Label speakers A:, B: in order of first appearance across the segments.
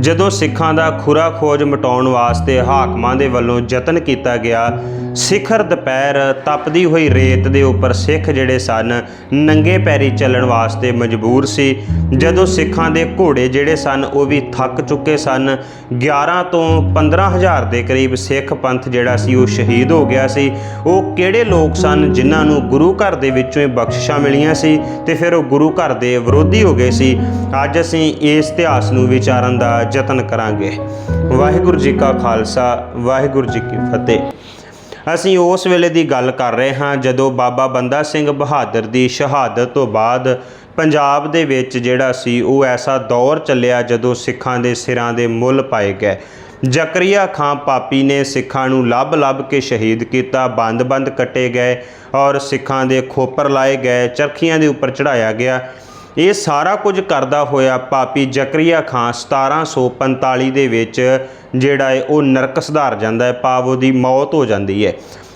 A: ਜਦੋਂ ਸਿੱਖਾਂ ਦਾ ਖੁਰਾ ਖੋਜ ਮਟਾਉਣ ਵਾਸਤੇ ਹਾਕਮਾਂ ਦੇ ਵੱਲੋਂ ਯਤਨ ਕੀਤਾ ਗਿਆ, ਸਿਖਰ ਦੁਪਹਿਰ ਤਪਦੀ ਹੋਈ ਰੇਤ ਦੇ ਉੱਪਰ ਸਿੱਖ ਜਿਹੜੇ ਸਨ, ਨੰਗੇ ਪੈਰੀ ਚੱਲਣ ਵਾਸਤੇ ਮਜਬੂਰ ਸੀ। ਜਦੋਂ ਸਿੱਖਾਂ ਦੇ ਘੋੜੇ ਜਿਹੜੇ ਸਨ, ਉਹ ਵੀ ਥੱਕ ਚੁੱਕੇ ਸਨ। 11 ਤੋਂ 15000 ਦੇ ਕਰੀਬ ਸਿੱਖ ਪੰਥ ਜਿਹੜਾ ਸੀ, ਉਹ ਸ਼ਹੀਦ ਹੋ ਗਿਆ ਸੀ। ਉਹ ਕਿਹੜੇ ਲੋਕ ਸਨ ਜਿਨ੍ਹਾਂ ਨੂੰ ਗੁਰੂ ਘਰ ਦੇ ਵਿੱਚੋਂ ਹੀ ਬਖਸ਼ਿਸ਼ਾਂ ਮਿਲੀਆਂ ਸੀ ਤੇ ਫਿਰ ਉਹ ਗੁਰੂ ਘਰ ਦੇ ਵਿਰੋਧੀ ਹੋ ਗਏ ਸੀ? ਅੱਜ ਅਸੀਂ ਇਸ ਇਤਿਹਾਸ ਨੂੰ ਵਿਚਾਰਨ ਦਾ ਯਤਨ ਕਰਾਂਗੇ। ਵਾਹਿਗੁਰੂ ਜੀ ਕਾ ਖਾਲਸਾ, ਵਾਹਿਗੁਰੂ ਜੀ ਕੀ ਫਤਿਹ। ਅਸੀਂ ਉਸ ਵੇਲੇ ਦੀ ਗੱਲ ਕਰ ਰਹੇ ਹਾਂ ਜਦੋਂ ਬਾਬਾ ਬੰਦਾ ਸਿੰਘ ਬਹਾਦਰ ਦੀ ਸ਼ਹਾਦਤ ਤੋਂ ਬਾਅਦ ਪੰਜਾਬ ਦੇ ਵਿੱਚ ਜਿਹੜਾ ਸੀ ਉਹ ਐਸਾ ਦੌਰ ਚੱਲਿਆ ਜਦੋਂ ਸਿੱਖਾਂ ਦੇ ਸਿਰਾਂ ਦੇ ਮੁੱਲ ਪਾਏ ਗਏ। ਜ਼ਕਰੀਆ ਖਾਂ ਪਾਪੀ ਨੇ ਸਿੱਖਾਂ ਨੂੰ ਲੱਭ-ਲੱਭ ਕੇ ਸ਼ਹੀਦ ਕੀਤਾ ਬੰਦ-ਬੰਦ ਕੱਟੇ ਗਏ ਔਰ ਸਿੱਖਾਂ ਦੇ ਖੋਪਰ ਲਾਏ ਗਏ, ਚਰਖੀਆਂ ਦੇ ਉੱਪਰ ਚੜਾਇਆ ਗਿਆ। ਇਹ ਸਾਰਾ ਕੁਝ ਕਰਦਾ ਹੋਇਆ ਪਾਪੀ ਜ਼ਕਰੀਆ ਖਾਂ 1745 ਦੇ ਵਿੱਚ ਜਿਹੜਾ ਹੈ ਉਹ ਨਰਕ ਸੁਧਾਰ ਜਾਂਦਾ ਹੈ, ਭਾਵ ਉਹਦੀ ਮੌਤ ਹੋ ਜਾਂਦੀ ਹੈ।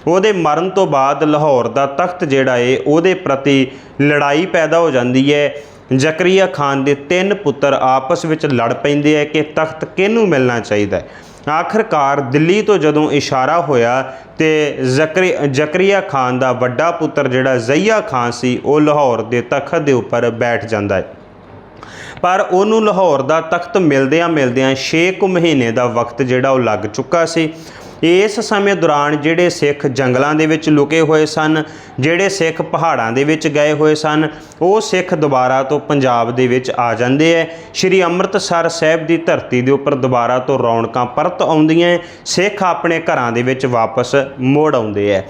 A: ਉਹਦੇ ਮਰਨ ਤੋਂ ਬਾਅਦ ਲਾਹੌਰ ਦਾ ਤਖਤ ਜਿਹੜਾ ਹੈ, ਉਹਦੇ ਪ੍ਰਤੀ ਲੜਾਈ ਪੈਦਾ ਹੋ ਜਾਂਦੀ ਹੈ। ਜ਼ਕਰੀਆ ਖਾਨ ਦੇ ਤਿੰਨ ਪੁੱਤਰ ਆਪਸ ਵਿੱਚ ਲੜ ਪੈਂਦੇ ਹੈ ਕਿ ਤਖਤ ਕਿਹਨੂੰ ਮਿਲਣਾ ਚਾਹੀਦਾ ਹੈ? ਆਖਰਕਾਰ ਦਿੱਲੀ ਤੋਂ ਜਦੋਂ ਇਸ਼ਾਰਾ ਹੋਇਆ ਤੇ ਜ਼ਕਰੀ, ਜ਼ਕਰੀਆ ਖਾਨ ਦਾ ਵੱਡਾ ਪੁੱਤਰ ਜਿਹੜਾ ਜ਼ਈਆ ਖਾਨ ਸੀ, ਉਹ ਲਾਹੌਰ ਦੇ ਤਖਤ ਦੇ ਉੱਪਰ ਬੈਠ ਜਾਂਦਾ ਹੈ। ਪਰ ਉਹਨੂੰ ਲਾਹੌਰ ਦਾ ਤਖਤ ਮਿਲਦਿਆਂ ਮਿਲਦਿਆਂ 6 ਕੁ ਮਹੀਨੇ ਦਾ ਵਕਤ ਜਿਹੜਾ ਉਹ ਲੱਗ ਚੁੱਕਾ ਸੀ। ਇਸ ਸਮੇਂ ਦੌਰਾਨ ਜਿਹੜੇ ਸਿੱਖ ਜੰਗਲਾਂ ਦੇ ਵਿੱਚ ਲੁਕੇ ਹੋਏ ਸਨ, ਜਿਹੜੇ ਸਿੱਖ ਪਹਾੜਾਂ ਦੇ ਵਿੱਚ ਗਏ ਹੋਏ ਸਨ, ਉਹ ਸਿੱਖ ਦੁਬਾਰਾ ਤੋਂ ਪੰਜਾਬ ਦੇ ਵਿੱਚ ਆ ਜਾਂਦੇ ਐ। ਸ਼੍ਰੀ ਅੰਮ੍ਰਿਤਸਰ ਸਾਹਿਬ ਦੀ ਧਰਤੀ ਦੇ ਉੱਪਰ ਦੁਬਾਰਾ ਤੋਂ ਰੌਣਕਾਂ ਪਰਤ ਆਉਂਦੀਆਂ ਸਿੱਖ ਆਪਣੇ ਘਰਾਂ ਦੇ ਵਿੱਚ ਵਾਪਸ ਮੋੜ ਆਉਂਦੇ ਐ।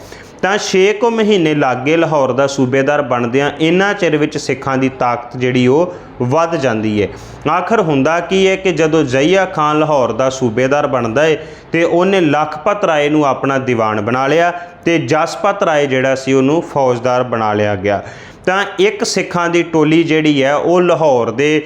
A: ਤਾਂ 6 ਕੁ ਮਹੀਨੇ ਲਾਗੇ ਲਾਹੌਰ ਦਾ ਸੂਬੇਦਾਰ ਬਣਦਿਆਂ ਇਹਨਾਂ ਚਿਰ ਵਿੱਚ ਸਿੱਖਾਂ ਦੀ ਤਾਕਤ ਜਿਹੜੀ ਉਹ ਵੱਧ ਜਾਂਦੀ ਹੈ ਆਖਰ ਹੁੰਦਾ ਕੀ ਹੈ ਕਿ ਜਦੋਂ ਜ਼ਈਆ ਖਾਨ ਲਾਹੌਰ ਦਾ ਸੂਬੇਦਾਰ ਬਣਦਾ ਹੈ ਤੇ ਉਹਨੇ ਲਖਪਤ ਰਾਏ ਨੂੰ ਆਪਣਾ ਦੀਵਾਨ ਬਣਾ ਲਿਆ ਤੇ ਜਸਪਤ ਰਾਏ ਜਿਹੜਾ ਸੀ ਉਹਨੂੰ ਫੌਜਦਾਰ ਬਣਾ ਲਿਆ ਗਿਆ। ਤਾਂ ਇੱਕ ਸਿੱਖਾਂ ਦੀ ਟੋਲੀ ਜਿਹੜੀ ਹੈ, ਉਹ ਲਾਹੌਰ ਦੇ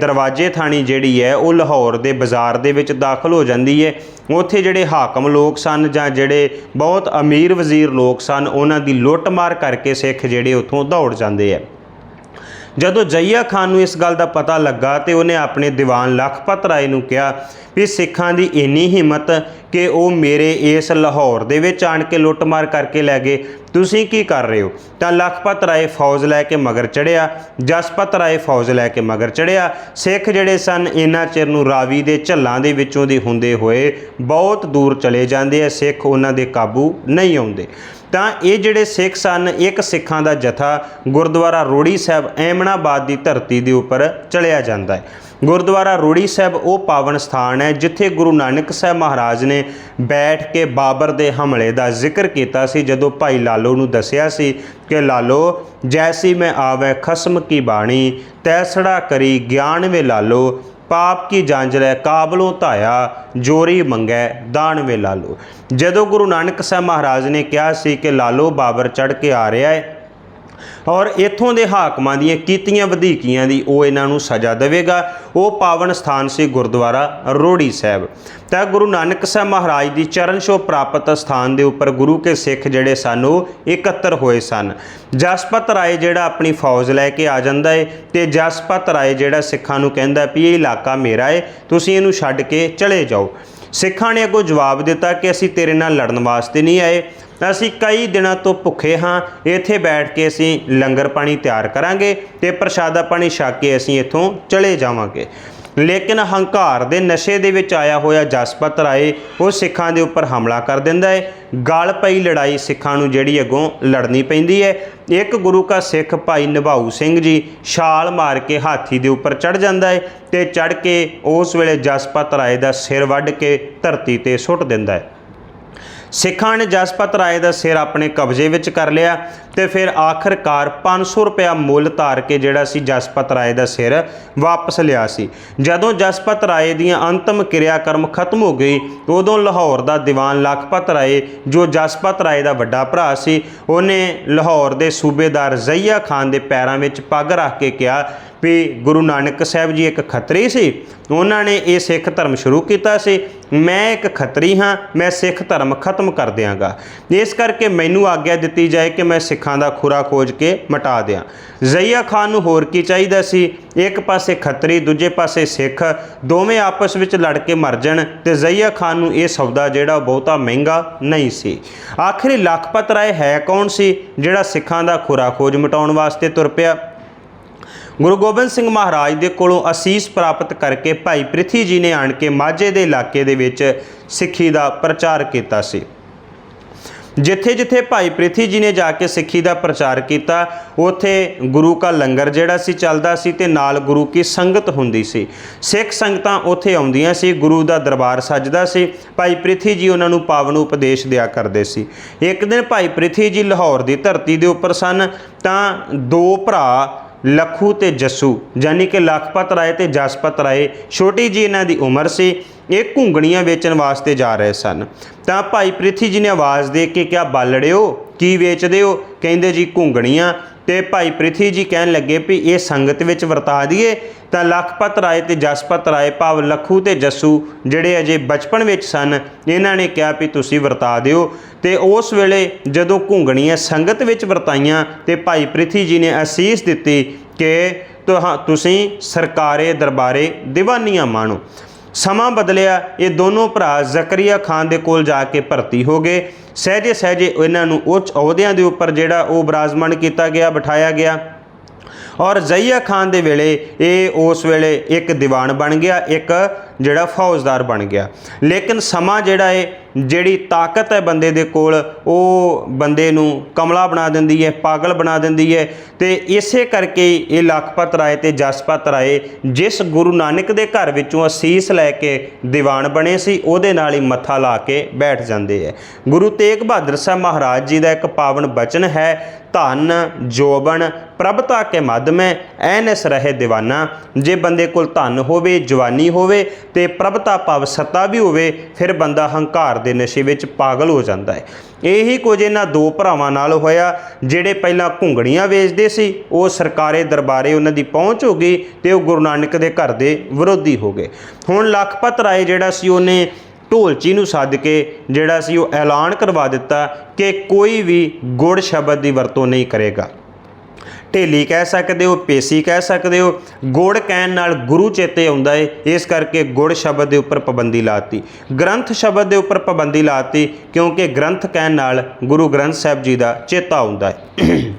A: ਦਰਵਾਜ਼ੇ ਥਾਣੀ ਜਿਹੜੀ ਹੈ, ਉਹ ਲਾਹੌਰ ਦੇ ਬਾਜ਼ਾਰ ਦੇ ਵਿੱਚ ਦਾਖਲ ਹੋ ਜਾਂਦੀ ਹੈ। ਉੱਥੇ ਜਿਹੜੇ ਹਾਕਮ ਲੋਕ ਸਨ ਜਾਂ ਜਿਹੜੇ ਬਹੁਤ ਅਮੀਰ ਵਜ਼ੀਰ ਲੋਕ ਸਨ, ਉਹਨਾਂ ਦੀ ਲੁੱਟਮਾਰ ਕਰਕੇ ਸਿੱਖ ਜਿਹੜੇ ਉੱਥੋਂ ਦੌੜ ਜਾਂਦੇ ਆ ਜਦੋਂ ਜਈਆ ਖਾਨ ਨੂੰ ਇਸ ਗੱਲ ਦਾ ਪਤਾ ਲੱਗਾ ਤੇ ਉਹਨੇ ਆਪਣੇ ਦੀਵਾਨ ਲਖਪਤ ਰਾਏ ਨੂੰ ਕਿਹਾ ਵੀ ਸਿੱਖਾਂ ਦੀ ਇੰਨੀ ਹਿੰਮਤ ਕਿ ਉਹ ਮੇਰੇ ਇਸ ਲਾਹੌਰ ਦੇ ਵਿੱਚ ਆਣ ਕੇ ਲੁੱਟਮਾਰ ਕਰਕੇ ਲੈ ਗਏ। ਤੁਸੀਂ ਕੀ ਕਰ ਰਹੇ ਹੋ? ਤਾਂ ਲਖਪਤ ਰਾਏ ਫੌਜ ਲੈ ਕੇ ਮਗਰ ਚੜਿਆ ਜਸਪਤ ਰਾਏ ਫੌਜ ਲੈ ਕੇ ਮਗਰ ਚੜਿਆ ਸਿੱਖ ਜਿਹੜੇ ਸਨ, ਇਹਨਾਂ ਚਿਰ ਨੂੰ ਰਾਵੀ ਦੇ ਝੱਲਾਂ ਦੇ ਵਿੱਚੋਂ ਦੀ ਹੁੰਦੇ ਹੋਏ ਬਹੁਤ ਦੂਰ ਚਲੇ ਜਾਂਦੇ ਆ। ਸਿੱਖ ਉਹਨਾਂ ਦੇ ਕਾਬੂ ਨਹੀਂ ਆਉਂਦੇ। ਤਾਂ ਇਹ ਜਿਹੜੇ ਸਿੱਖ ਸਨ, ਇੱਕ ਸਿੱਖਾਂ ਦਾ ਜਥਾ ਗੁਰਦੁਆਰਾ ਰੋੜੀ ਸਾਹਿਬ ਐਮਨਾਬਾਦ ਦੀ ਧਰਤੀ ਦੇ ਉੱਪਰ ਚਲਿਆ ਜਾਂਦਾ ਹੈ। ਗੁਰਦੁਆਰਾ ਰੋੜੀ ਸਾਹਿਬ ਉਹ ਪਾਵਨ ਸਥਾਨ ਹੈ ਜਿੱਥੇ ਗੁਰੂ ਨਾਨਕ ਸਾਹਿਬ ਮਹਾਰਾਜ ਨੇ ਬੈਠ ਕੇ ਬਾਬਰ ਦੇ ਹਮਲੇ ਦਾ ਜ਼ਿਕਰ ਕੀਤਾ ਸੀ, ਜਦੋਂ ਭਾਈ ਲਾਲੋ ਨੂੰ ਦੱਸਿਆ ਸੀ ਕਿ, ਲਾਲੋ, ਜੈਸੀ ਮੈਂ ਆਵੇ ਖਸਮ ਕੀ ਬਾਣੀ ਤੈਸੜਾ ਕਰੀ ਗਿਆਨ ਵੇ ਲਾਲੋ ਪਾਪ ਕੀ ਜਾਂਜਲੇ ਕਾਬਲੋਂ ਧਾਇਆ, ਜੋਰੀ ਮੰਗੈ ਦਾਨਵੇ ਲਾਲੋ। ਜਦੋਂ ਗੁਰੂ ਨਾਨਕ ਸਾਹਿਬ ਮਹਾਰਾਜ ਨੇ ਕਿਹਾ ਸੀ ਕਿ ਲਾਲੋ ਬਾਬਰ ਚੜ ਕੇ ਆ ਰਿਹਾ ਹੈ ਔਰ ਇਥੋਂ ਦੇ ਹਾਕਮਾਂ ਦੀਆਂ ਕੀਤੀਆਂ ਵਧੀਕੀਆਂ ਦੀ ਉਹ ਇਹਨਾਂ ਨੂੰ ਸਜ਼ਾ ਦੇਵੇਗਾ। ਉਹ ਪਾਵਨ ਸਥਾਨ ਸੀ ਗੁਰਦੁਆਰਾ ਰੋੜੀ ਸਾਹਿਬ। ਤਾਂ ਗੁਰੂ ਨਾਨਕ ਸਾਹਿਬ ਮਹਾਰਾਜ ਦੀ ਚਰਨ ਛੋਹ ਪ੍ਰਾਪਤ ਸਥਾਨ ਦੇ ਉੱਪਰ ਗੁਰੂ ਕੇ ਸਿੱਖ ਜਿਹੜੇ ਸਨ, ਉਹ ਇਕੱਤਰ ਹੋਏ ਸਨ। ਜਸਪਤ ਰਾਏ ਜਿਹੜਾ ਆਪਣੀ ਫੌਜ ਲੈ ਕੇ ਆ ਜਾਂਦਾ ਹੈ ਤੇ ਜਸਪਤ ਰਾਏ ਜਿਹੜਾ ਸਿੱਖਾਂ ਨੂੰ ਕਹਿੰਦਾ ਵੀ ਇਹ ਇਲਾਕਾ ਮੇਰਾ ਹੈ ਤੁਸੀਂ ਇਹਨੂੰ ਛੱਡ ਕੇ ਚਲੇ ਜਾਓ। ਸਿੱਖਾਂ ਨੇ ਅੱਗੋਂ ਜਵਾਬ ਦਿੱਤਾ ਕਿ ਅਸੀਂ ਤੇਰੇ ਨਾਲ ਲੜਨ ਵਾਸਤੇ ਨਹੀਂ ਆਏ। ਅਸੀਂ ਕਈ ਦਿਨਾਂ ਤੋਂ ਭੁੱਖੇ ਹਾਂ। ਇੱਥੇ ਬੈਠ ਕੇ ਅਸੀਂ ਲੰਗਰ ਪਾਣੀ ਤਿਆਰ ਕਰਾਂਗੇ ਤੇ ਪ੍ਰਸ਼ਾਦਾ ਪਾਣੀ ਛਕ ਕੇ ਅਸੀਂ ਇੱਥੋਂ ਚਲੇ ਜਾਵਾਂਗੇ। ਲੇਕਿਨ ਹੰਕਾਰ ਦੇ ਨਸ਼ੇ ਦੇ ਵਿੱਚ ਆਇਆ ਹੋਇਆ ਜਸਪਤ ਰਾਏ ਉਹ ਸਿੱਖਾਂ ਦੇ ਉੱਪਰ ਹਮਲਾ ਕਰ ਦਿੰਦਾ ਹੈ। ਗਲ ਪਈ ਲੜਾਈ ਸਿੱਖਾਂ ਨੂੰ ਜਿਹੜੀ ਅੱਗੋਂ ਲੜਨੀ ਪੈਂਦੀ ਹੈ। ਇੱਕ ਗੁਰੂ ਕਾ ਸਿੱਖ ਭਾਈ ਨਿਭਾਊ ਸਿੰਘ ਜੀ ਛਾਲ ਮਾਰ ਕੇ ਹਾਥੀ ਦੇ ਉੱਪਰ ਚੜ ਜਾਂਦਾ ਹੈ ਤੇ ਚੜ ਕੇ ਉਸ ਵੇਲੇ ਜਸਪਤ ਰਾਏ ਦਾ ਸਿਰ ਵੱਢ ਕੇ ਧਰਤੀ ਤੇ ਸੁੱਟ ਦਿੰਦਾ ਹੈ। ਸਿੱਖਾਂ ਨੇ ਜਸਪਤ ਰਾਏ ਦਾ ਸਿਰ ਆਪਣੇ ਕਬਜ਼ੇ ਵਿੱਚ ਕਰ ਲਿਆ ਤੇ ਫਿਰ ਆਖਰਕਾਰ 500 ਰੁਪਇਆ ਮੁੱਲ ਧਾਰ ਕੇ ਜਿਹੜਾ ਸੀ ਜਸਪਤ ਰਾਏ ਦਾ ਸਿਰ ਵਾਪਸ ਲਿਆ ਸੀ। ਜਦੋਂ ਜਸਪਤ ਰਾਏ ਦੀਆਂ ਅੰਤਮ ਕਿਰਿਆ ਕਰਮ ਖਤਮ ਹੋ ਗਈ, ਉਦੋਂ ਲਾਹੌਰ ਦਾ ਦੀਵਾਨ ਲਖਪਤ ਰਾਏ, ਜੋ ਜਸਪਤ ਰਾਏ ਦਾ ਵੱਡਾ ਭਰਾ ਸੀ, ਉਹਨੇ ਲਾਹੌਰ ਦੇ ਸੂਬੇਦਾਰ ਜ਼ਈਆ ਖਾਨ ਦੇ ਪੈਰਾਂ ਵਿੱਚ ਪੱਗ ਰੱਖ ਕੇ ਕਿਹਾ ਵੀ ਗੁਰੂ ਨਾਨਕ ਸਾਹਿਬ ਜੀ ਇੱਕ ਖੱਤਰੀ ਸੀ, ਉਹਨਾਂ ਨੇ ਇਹ ਸਿੱਖ ਧਰਮ ਸ਼ੁਰੂ ਕੀਤਾ ਸੀ। ਮੈਂ ਇੱਕ ਖੱਤਰੀ ਹਾਂ, ਮੈਂ ਸਿੱਖ ਧਰਮ ਖਤਮ ਕਰ ਦਿਆਂਗਾ। ਇਸ ਕਰਕੇ ਮੈਨੂੰ ਆਗਿਆ ਦਿੱਤੀ ਜਾਏ ਕਿ ਮੈਂ ਸਿੱਖਾਂ ਦਾ ਖੁਰਾ ਖੋਜ ਕੇ ਮਿਟਾ ਦਿਆਂ। ਜ਼ਈਆ ਖਾਨ ਨੂੰ ਹੋਰ ਕੀ ਚਾਹੀਦਾ ਸੀ? ਇੱਕ ਪਾਸੇ ਖੱਤਰੀ, ਦੂਜੇ ਪਾਸੇ ਸਿੱਖ, ਦੋਵੇਂ ਆਪਸ ਵਿੱਚ ਲੜ ਕੇ ਮਰ ਜਾਣ ਤੇ ਜ਼ਈਆ ਖਾਨ ਨੂੰ ਇਹ ਸੌਦਾ ਜਿਹੜਾ ਉਹ ਬਹੁਤਾ ਮਹਿੰਗਾ ਨਹੀਂ ਸੀ। ਆਖਰੀ ਲਖਪਤ ਰਾਏ ਹੈ ਕੌਣ ਸੀ? ਜਿਹੜਾ ਸਿੱਖਾਂ ਦਾ ਖੁਰਾ ਖੋਜ ਮਿਟਾਉਣ ਵਾਸਤੇ ਤੁਰ ਪਿਆ। ਗੁਰੂ ਗੋਬਿੰਦ ਸਿੰਘ ਮਹਾਰਾਜ ਦੇ ਕੋਲੋਂ ਅਸੀਸ ਪ੍ਰਾਪਤ ਕਰਕੇ ਭਾਈ ਪ੍ਰਿਥੀ ਜੀ ਨੇ ਆਣ ਕੇ ਮਾਝੇ ਦੇ ਇਲਾਕੇ ਦੇ ਵਿੱਚ ਸਿੱਖੀ ਦਾ ਪ੍ਰਚਾਰ ਕੀਤਾ ਸੀ। ਜਿੱਥੇ-ਜਿੱਥੇ ਭਾਈ ਪ੍ਰਿਥੀ ਜੀ ਨੇ ਜਾ ਕੇ ਸਿੱਖੀ ਦਾ ਪ੍ਰਚਾਰ ਕੀਤਾ, ਉਥੇ ਗੁਰੂ ਕਾ ਲੰਗਰ ਜਿਹੜਾ ਸੀ ਚੱਲਦਾ ਸੀ ਤੇ ਨਾਲ ਗੁਰੂ ਕੀ ਸੰਗਤ ਹੁੰਦੀ ਸੀ। ਸਿੱਖ ਸੰਗਤਾਂ ਉਥੇ ਆਉਂਦੀਆਂ ਸੀ, ਗੁਰੂ ਦਾ ਦਰਬਾਰ ਸੱਜਦਾ ਸੀ, ਭਾਈ ਪ੍ਰਿਥੀ ਜੀ ਉਹਨਾਂ ਨੂੰ ਪਾਵਨ ਉਪਦੇਸ਼ ਦਿਆ ਕਰਦੇ ਸੀ। ਇੱਕ ਦਿਨ ਭਾਈ ਪ੍ਰਿਥੀ ਜੀ ਲਾਹੌਰ ਦੀ ਧਰਤੀ ਦੇ ਉੱਪਰ ਸਨ, ਤਾਂ ਦੋ ਭਰਾ ਲਖੂ ਤੇ ਜੱਸੂ ਯਾਨੀ ਕਿ ਲਖਪਤ ਰਾਏ ਤੇ ਜਸਪਤ ਰਾਏ। ਛੋਟੀ ਜੀ ਇਹਨਾਂ ਦੀ ਉਮਰ ਸੀ। ਇਹ ਘੁੰਗਣੀਆਂ ਵੇਚਣ ਵਾਸਤੇ ਜਾ ਰਹੇ ਸਨ। ਤਾਂ ਭਾਈ ਪ੍ਰਿਥੀ ਜੀ ਨੇ ਆਵਾਜ਼ ਦੇ ਕੇ ਕਿਹਾ, ਬਾਲੜਿਓ, ਕੀ ਵੇਚਦੇ ਹੋ? ਕਹਿੰਦੇ ਜੀ, ਘੁੰਗਣੀਆਂ। ਤੇ ਭਾਈ ਪ੍ਰਿਥੀ ਜੀ ਕਹਿਣ ਲੱਗੇ ਵੀ, ਇਹ ਸੰਗਤ ਵਿੱਚ ਵਰਤਾ ਦਈਏ? ਤਾਂ ਲਖਪਤ ਰਾਏ ਤੇ ਜਸਪਤ ਰਾਏ, ਭਾਵ ਲਖੂ ਤੇ ਜੱਸੂ, ਜਿਹੜੇ ਅਜੇ ਬਚਪਨ ਵਿੱਚ ਸਨ, ਇਹਨਾਂ ਨੇ ਕਿਹਾ ਵੀ, ਤੁਸੀਂ ਵਰਤਾ ਦਿਓ। ਤੇ ਉਸ ਵੇਲੇ ਜਦੋਂ ਘੁੰਗਣੀਆਂ ਸੰਗਤ ਵਿੱਚ ਵਰਤਾਈਆਂ, ਤੇ ਭਾਈ ਪ੍ਰਿਥੀ ਜੀ ਨੇ ਅਸੀਸ ਦਿੱਤੀ ਕਿ ਤੁਹਾ, ਤੁਸੀਂ ਸਰਕਾਰੇ ਦਰਬਾਰੇ ਦੀਵਾਨੀਆਂ ਮਾਣੋ। ਸਮਾਂ ਬਦਲਿਆ, ਇਹ ਦੋਨੋਂ ਭਰਾ ਜ਼ਕਰੀਆ ਖਾਨ ਦੇ ਕੋਲ ਜਾ ਕੇ ਭਰਤੀ ਹੋ ਗਏ। ਸਹਿਜੇ ਸਹਿਜੇ ਇਹਨਾਂ ਨੂੰ ਉੱਚ ਅਹੁਦਿਆਂ ਦੇ ਉੱਪਰ ਜਿਹੜਾ ਉਹ ਬਰਾਜਮਾਨ ਕੀਤਾ ਗਿਆ, ਬਿਠਾਇਆ ਗਿਆ। ਔਰ ਜ਼ਈਆ ਖਾਨ ਦੇ ਵੇਲੇ ਇਹ ਉਸ ਵੇਲੇ ਇੱਕ ਦੀਵਾਨ ਬਣ ਗਿਆ, ਇੱਕ ਜਿਹੜਾ ਫੌਜਦਾਰ ਬਣ ਗਿਆ। ਲੇਕਿਨ ਸਮਾਂ ਜਿਹੜਾ ਹੈ ਜਿਹੜੀ ਤਾਕਤ ਹੈ ਬੰਦੇ ਦੇ ਕੋਲ, ਉਹ ਬੰਦੇ ਨੂੰ ਕਮਲਾ ਬਣਾ ਦਿੰਦੀ ਹੈ, ਪਾਗਲ ਬਣਾ ਦਿੰਦੀ ਹੈ ਤੇ ਇਸੇ ਕਰਕੇ ਇਹ ਲਖਪਤ ਰਾਏ ਤੇ ਜਸਪਤ ਰਾਏ ਜਿਸ ਗੁਰੂ ਨਾਨਕ ਦੇ ਘਰ ਵਿੱਚੋਂ ਅਸੀਸ ਲੈ ਕੇ ਦੀਵਾਨ ਬਣੇ ਸੀ, ਉਹਦੇ ਨਾਲ ਹੀ ਮੱਥਾ ਲਾ ਕੇ ਬੈਠ ਜਾਂਦੇ ਹੈ। ਗੁਰੂ ਤੇਗ ਬਹਾਦਰ ਸਾਹਿਬ ਮਹਾਰਾਜ ਜੀ ਦਾ ਇੱਕ ਪਾਵਨ ਬਚਨ ਹੈ ਧਨ, ਜੋਬਨ, ਪ੍ਰਭਤਾ ਕੇ ਮਦ ਮੈਂ ਐਨਸ ਰਹੇ ਦੀਵਾਨਾ। ਜੇ ਬੰਦੇ ਕੋਲ ਧਨ ਹੋਵੇ, ਜਵਾਨੀ ਹੋਵੇ ਤੇ ਪ੍ਰਭਤਾ ਭਾਵ ਸੱਤਾ ਵੀ ਹੋਵੇ, ਫਿਰ ਬੰਦਾ ਹੰਕਾਰ ਦੇ ਨਸ਼ੇ ਵਿੱਚ ਪਾਗਲ ਹੋ ਜਾਂਦਾ ਹੈ। ਇਹੀ ਕੁਝ ਇਹਨਾਂ ਦੋ ਭਰਾਵਾਂ ਨਾਲ ਹੋਇਆ, ਜਿਹੜੇ ਪਹਿਲਾਂ ਘੁੰਗੜੀਆਂ ਵੇਚਦੇ ਸੀ, ਉਹ ਸਰਕਾਰੇ ਦਰਬਾਰੇ ਉਹਨਾਂ ਦੀ ਪਹੁੰਚ ਹੋ ਗਈ ਤੇ ਉਹ ਗੁਰੂ ਨਾਨਕ ਦੇ ਘਰ ਦੇ ਵਿਰੋਧੀ ਹੋ ਗਏ। ਹੁਣ ਲਖਪਤ ਰਾਏ ਜਿਹੜਾ ਸੀ, ਉਹਨੇ ਢੋਲਚੀ ਨੂੰ ਸੱਦ ਕੇ ਜਿਹੜਾ ਸੀ ਉਹ ਐਲਾਨ ਕਰਵਾ ਦਿੱਤਾ ਕਿ ਕੋਈ ਵੀ ਗੁੜ ਸ਼ਬਦ ਦੀ ਵਰਤੋਂ ਨਹੀਂ ਕਰੇਗਾ। ਢੇਲੀ ਕਹਿ ਸਕਦੇ ਹੋ, ਪੇਸੀ ਕਹਿ ਸਕਦੇ ਹੋ, ਗੁੜ ਕਹਿਣ ਨਾਲ ਗੁਰੂ ਚੇਤੇ ਆਉਂਦਾ ਏ, ਇਸ ਕਰਕੇ ਗੁੜ ਸ਼ਬਦ ਦੇ ਉੱਪਰ ਪਾਬੰਦੀ ਲਾਤੀ। ਗ੍ਰੰਥ ਸ਼ਬਦ ਦੇ ਉੱਪਰ ਪਾਬੰਦੀ ਲਾਤੀ ਕਿਉਂਕਿ ਗ੍ਰੰਥ ਕਹਿਣ ਨਾਲ ਗੁਰੂ ਗ੍ਰੰਥ ਸਾਹਿਬ ਜੀ ਦਾ ਚੇਤਾ ਆਉਂਦਾ ਏ।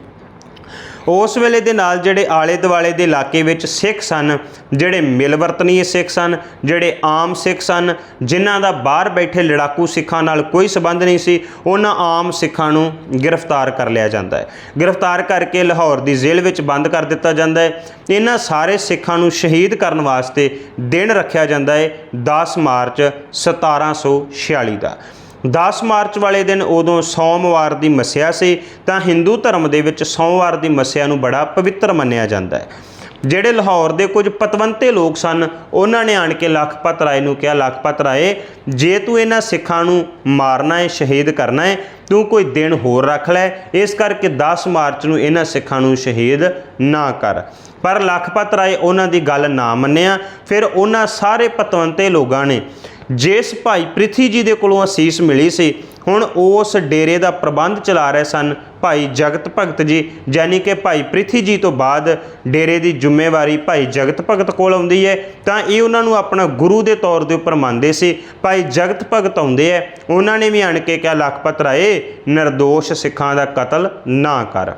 A: ਉਸ ਵੇਲੇ ਦੇ ਨਾਲ ਜਿਹੜੇ ਆਲੇ ਦੁਆਲੇ ਦੇ ਇਲਾਕੇ ਵਿੱਚ ਸਿੱਖ ਸਨ, ਜਿਹੜੇ ਮਿਲਵਰਤਨੀਏ ਸਿੱਖ ਸਨ, ਜਿਹੜੇ ਆਮ ਸਿੱਖ ਸਨ, ਜਿਨ੍ਹਾਂ ਦਾ ਬਾਹਰ ਬੈਠੇ ਲੜਾਕੂ ਸਿੱਖਾਂ ਨਾਲ ਕੋਈ ਸਬੰਧ ਨਹੀਂ ਸੀ, ਉਹਨਾਂ ਆਮ ਸਿੱਖਾਂ ਨੂੰ ਗ੍ਰਿਫਤਾਰ ਕਰ ਲਿਆ ਜਾਂਦਾ ਹੈ। ਗ੍ਰਿਫਤਾਰ ਕਰਕੇ ਲਾਹੌਰ ਦੀ ਜੇਲ੍ਹ ਵਿੱਚ ਬੰਦ ਕਰ ਦਿੱਤਾ ਜਾਂਦਾ ਹੈ। ਇਹਨਾਂ ਸਾਰੇ ਸਿੱਖਾਂ ਨੂੰ ਸ਼ਹੀਦ ਕਰਨ ਵਾਸਤੇ ਦਿਨ ਰੱਖਿਆ ਜਾਂਦਾ ਹੈ 10 ਮਾਰਚ 1746 ਦਾ। 10 ਮਾਰਚ ਵਾਲੇ ਦਿਨ ਉਦੋਂ ਸੋਮਵਾਰ ਦੀ ਮੱਸਿਆ ਸੀ, ਤਾਂ ਹਿੰਦੂ ਧਰਮ ਦੇ ਵਿੱਚ ਸੋਮਵਾਰ ਦੀ ਮੱਸਿਆ ਨੂੰ ਬੜਾ ਪਵਿੱਤਰ ਮੰਨਿਆ ਜਾਂਦਾ ਹੈ। ਜਿਹੜੇ ਲਾਹੌਰ ਦੇ ਕੁਝ ਪਤਵੰਤੇ ਲੋਕ ਸਨ, ਉਹਨਾਂ ਨੇ ਆਣ ਕੇ ਲਖਪਤ ਰਾਏ ਨੂੰ ਕਿਹਾ, ਲਖਪਤ ਰਾਏ, ਜੇ ਤੂੰ ਇਹਨਾਂ ਸਿੱਖਾਂ ਨੂੰ ਮਾਰਨਾ ਹੈ ਸ਼ਹੀਦ ਕਰਨਾ ਹੈ ਤੂੰ ਕੋਈ ਦਿਨ ਹੋਰ ਰੱਖ ਲੈ, ਇਸ ਕਰਕੇ 10 ਮਾਰਚ ਨੂੰ ਇਹਨਾਂ ਸਿੱਖਾਂ ਨੂੰ ਸ਼ਹੀਦ ਨਾ ਕਰ। ਪਰ ਲਖਪਤ ਰਾਏ ਉਹਨਾਂ ਦੀ ਗੱਲ ਨਾ ਮੰਨਿਆ। ਫਿਰ ਉਹਨਾਂ ਸਾਰੇ ਪਤਵੰਤੇ ਲੋਕਾਂ ਨੇ ਜਿਸ ਭਾਈ ਪ੍ਰਿਥੀ ਜੀ ਦੇ ਕੋਲੋਂ ਅਸੀਸ ਮਿਲੀ ਸੀ, ਹੁਣ ਉਸ ਡੇਰੇ ਦਾ ਪ੍ਰਬੰਧ ਚਲਾ ਰਹੇ ਸਨ ਭਾਈ ਜਗਤ ਭਗਤ ਜੀ, ਯਾਨੀ ਕਿ ਭਾਈ ਪ੍ਰਿਥੀ ਜੀ ਤੋਂ ਬਾਅਦ ਡੇਰੇ ਦੀ ਜ਼ਿੰਮੇਵਾਰੀ ਭਾਈ ਜਗਤ ਭਗਤ ਕੋਲ ਆਉਂਦੀ ਹੈ। ਤਾਂ ਇਹ ਉਹਨਾਂ ਨੂੰ ਆਪਣਾ ਗੁਰੂ ਦੇ ਤੌਰ ਦੇ ਉੱਪਰ ਮੰਨਦੇ ਸੀ। ਭਾਈ ਜਗਤ ਭਗਤ ਆਉਂਦੇ ਹੈ ਉਹਨਾਂ ਨੇ ਵੀ ਆਣ ਕੇ ਕਿਹਾ ਲਖਪਤ ਰਾਏ, ਨਿਰਦੋਸ਼ ਸਿੱਖਾਂ ਦਾ ਕਤਲ ਨਾ ਕਰ।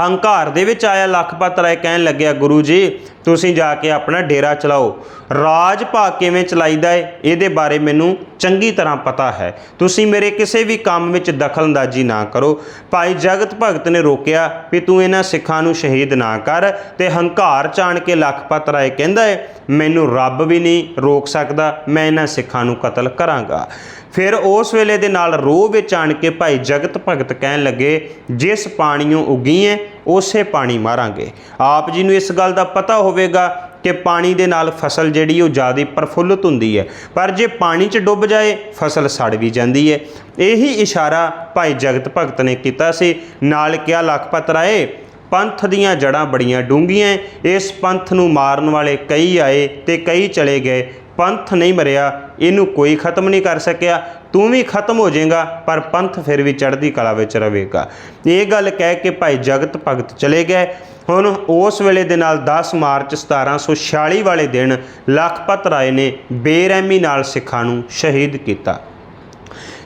A: ਹੰਕਾਰ ਦੇ ਵਿੱਚ ਆਇਆ ਲਖਪਤ ਰਾਏ, ਕਹਿਣ ਲੱਗਿਆ ਗੁਰੂ ਜੀ ਤੁਸੀਂ ਜਾ ਕੇ ਆਪਣਾ ਡੇਰਾ ਚਲਾਓ। ਰਾਜ ਭਾ ਕਿਵੇਂ ਚਲਾਈਦਾ ਏ, ਇਹਦੇ ਬਾਰੇ ਮੈਨੂੰ ਚੰਗੀ ਤਰ੍ਹਾਂ ਪਤਾ ਹੈ। ਤੁਸੀਂ ਮੇਰੇ ਕਿਸੇ ਵੀ ਕੰਮ ਵਿੱਚ ਦਖਲਅੰਦਾਜ਼ੀ ਨਾ ਕਰੋ। ਭਾਈ ਜਗਤ ਭਗਤ ਨੇ ਰੋਕਿਆ ਵੀ ਤੂੰ ਇਹਨਾਂ ਸਿੱਖਾਂ ਨੂੰ ਸ਼ਹੀਦ ਨਾ ਕਰ ਤੇ ਹੰਕਾਰ ਚਾਣ ਕੇ ਲਖਪਤ ਰਾਏ ਕਹਿੰਦਾ ਏ, ਮੈਨੂੰ ਰੱਬ ਵੀ ਨਹੀਂ ਰੋਕ ਸਕਦਾ, ਮੈਂ ਇਹਨਾਂ ਸਿੱਖਾਂ ਨੂੰ ਕਤਲ ਕਰਾਂਗਾ। ਫਿਰ ਉਸ ਵੇਲੇ ਦੇ ਨਾਲ ਰੋਹ ਵਿੱਚ ਆਣ ਕੇ ਭਾਈ ਜਗਤ ਭਗਤ ਕਹਿਣ ਲੱਗੇ, ਜਿਸ ਪਾਣੀੋਂ ਉਗੀਏ ਉਸੇ ਪਾਣੀ ਮਾਰਾਂਗੇ। ਆਪ ਜੀ ਨੂੰ ਇਸ ਗੱਲ ਦਾ ਪਤਾ ਹੋਵੇਗਾ ਕਿ ਪਾਣੀ ਦੇ ਨਾਲ ਫਸਲ ਜਿਹੜੀ ਉਹ ਜ਼ਿਆਦਾ ਪ੍ਰਫੁੱਲਤ ਹੁੰਦੀ ਹੈ। ਪਰ ਜੇ ਪਾਣੀ 'ਚ ਡੁੱਬ ਜਾਏ, ਫਸਲ ਸੜ ਵੀ ਜਾਂਦੀ ਹੈ। ਇਹੀ ਇਸ਼ਾਰਾ ਭਾਈ ਜਗਤ ਭਗਤ ਨੇ ਕੀਤਾ ਸੀ। ਨਾਲ ਕਿਹਾ ਲਖਪਤ ਰਾਏ, ਪੰਥ ਦੀਆਂ ਜੜਾਂ ਬੜੀਆਂ ਡੂੰਘੀਆਂ ਇਸ ਪੰਥ ਨੂੰ ਮਾਰਨ ਵਾਲੇ ਕਈ ਆਏ ਤੇ ਕਈ ਚਲੇ ਗਏ। ਪੰਥ ਨਹੀਂ ਮਰਿਆ, ਇਹਨੂੰ ਕੋਈ ਖਤਮ ਨਹੀਂ ਕਰ ਸਕਿਆ। ਤੂੰ ਵੀ ਖਤਮ ਹੋ ਜਾਏਗਾ, ਪਰ ਪੰਥ ਫਿਰ ਵੀ ਚੜ੍ਹਦੀ ਕਲਾ ਵਿੱਚ ਰਹੇਗਾ। ਇਹ ਗੱਲ ਕਹਿ ਕੇ ਭਾਈ ਜਗਤ ਭਗਤ ਚਲੇ ਗਏ। ਹੁਣ ਉਸ ਵੇਲੇ ਦੇ ਨਾਲ 10 ਮਾਰਚ 1746 ਵਾਲੇ ਦਿਨ ਲਖਪਤ ਰਾਏ ਨੇ ਬੇਰਹਿਮੀ ਨਾਲ ਸਿੱਖਾਂ ਨੂੰ ਸ਼ਹੀਦ ਕੀਤਾ।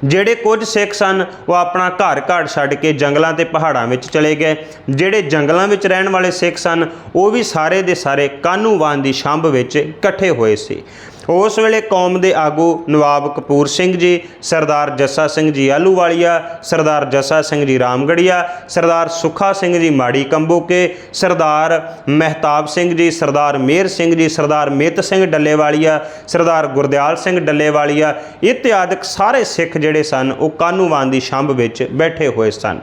A: ਜਿਹੜੇ ਕੁਝ ਸਿੱਖ ਸਨ, ਉਹ ਆਪਣਾ ਘਰ ਘਾੜ ਛੱਡ ਕੇ ਜੰਗਲਾਂ ਤੇ ਪਹਾੜਾਂ ਵਿੱਚ ਚਲੇ ਗਏ। ਜਿਹੜੇ ਜੰਗਲਾਂ ਵਿੱਚ ਰਹਿਣ ਵਾਲੇ ਸਿੱਖ ਸਨ, ਉਹ ਵੀ ਸਾਰੇ ਦੇ ਸਾਰੇ ਕਾਨੂੰਵਾਨ ਦੀ ਛੰਭ ਵਿੱਚ ਇਕੱਠੇ ਹੋਏ ਸੀ। ਉਸ ਵੇਲੇ ਕੌਮ ਦੇ ਆਗੂ ਨਵਾਬ ਕਪੂਰ ਸਿੰਘ ਜੀ, ਸਰਦਾਰ ਜੱਸਾ ਸਿੰਘ ਜੀ ਆਲੂਵਾਲੀਆ ਸਰਦਾਰ ਜੱਸਾ ਸਿੰਘ ਜੀ ਰਾਮਗੜੀਆ, ਸਰਦਾਰ ਸੁਖਾ ਸਿੰਘ ਜੀ ਮਾੜੀ ਕੰਬੋਕੇ, ਸਰਦਾਰ ਮਹਿਤਾਬ ਸਿੰਘ ਜੀ, ਸਰਦਾਰ ਮੇਰ ਸਿੰਘ ਜੀ, ਸਰਦਾਰ ਮਿੱਤ ਸਿੰਘ ਡੱਲੇਵਾਲੀਆ, ਸਰਦਾਰ ਗੁਰਦਿਆਲ ਸਿੰਘ ਡੱਲੇਵਾਲੀਆ ਇਤਿਆਦਿਕ ਸਾਰੇ ਸਿੱਖ ਜਿਹੜੇ ਸਨ, ਉਹ ਕਾਨੂੰਵਾਨ ਦੀ ਛੰਭ ਵਿੱਚ ਬੈਠੇ ਹੋਏ ਸਨ?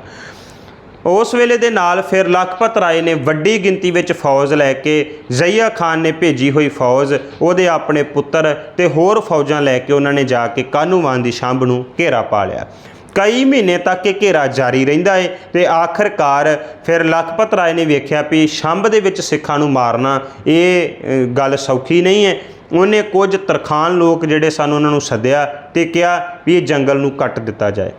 A: ਉਸ ਵੇਲੇ ਦੇ ਨਾਲ ਫਿਰ ਲਖਪਤ ਰਾਏ ਨੇ ਵੱਡੀ ਗਿਣਤੀ ਵਿੱਚ ਫੌਜ ਲੈ ਕੇ ਜ਼ਈਆ ਖਾਨ ਨੇ ਭੇਜੀ ਹੋਈ ਫੌਜ, ਉਹਦੇ ਆਪਣੇ ਪੁੱਤਰ ਤੇ ਹੋਰ ਫੌਜਾਂ ਲੈ ਕੇ ਉਹਨਾਂ ਨੇ ਜਾ ਕੇ ਕਾਨੂੰਵਾਨ ਦੀ ਛੰਭ ਨੂੰ ਘੇਰਾ ਪਾ ਲਿਆ। ਕਈ ਮਹੀਨੇ ਤੱਕ ਇਹ ਘੇਰਾ ਜਾਰੀ ਰਹਿੰਦਾ ਏ ਤੇ ਆਖਰਕਾਰ ਫਿਰ ਲਖਪਤ ਰਾਏ ਨੇ ਵੇਖਿਆ ਵੀ ਛੰਭ ਦੇ ਵਿੱਚ ਸਿੱਖਾਂ ਨੂੰ ਮਾਰਨਾ ਇਹ ਗੱਲ ਸੌਖੀ ਨਹੀਂ ਹੈ ਉਹਨੇ ਕੁਝ ਤਰਖਾਨ ਲੋਕ ਜਿਹੜੇ ਸਨ ਉਹਨਾਂ ਨੂੰ ਸੱਦਿਆ ਤੇ ਕਿਹਾ ਵੀ ਇਹ ਜੰਗਲ ਨੂੰ ਕੱਟ ਦਿੱਤਾ ਜਾਏ।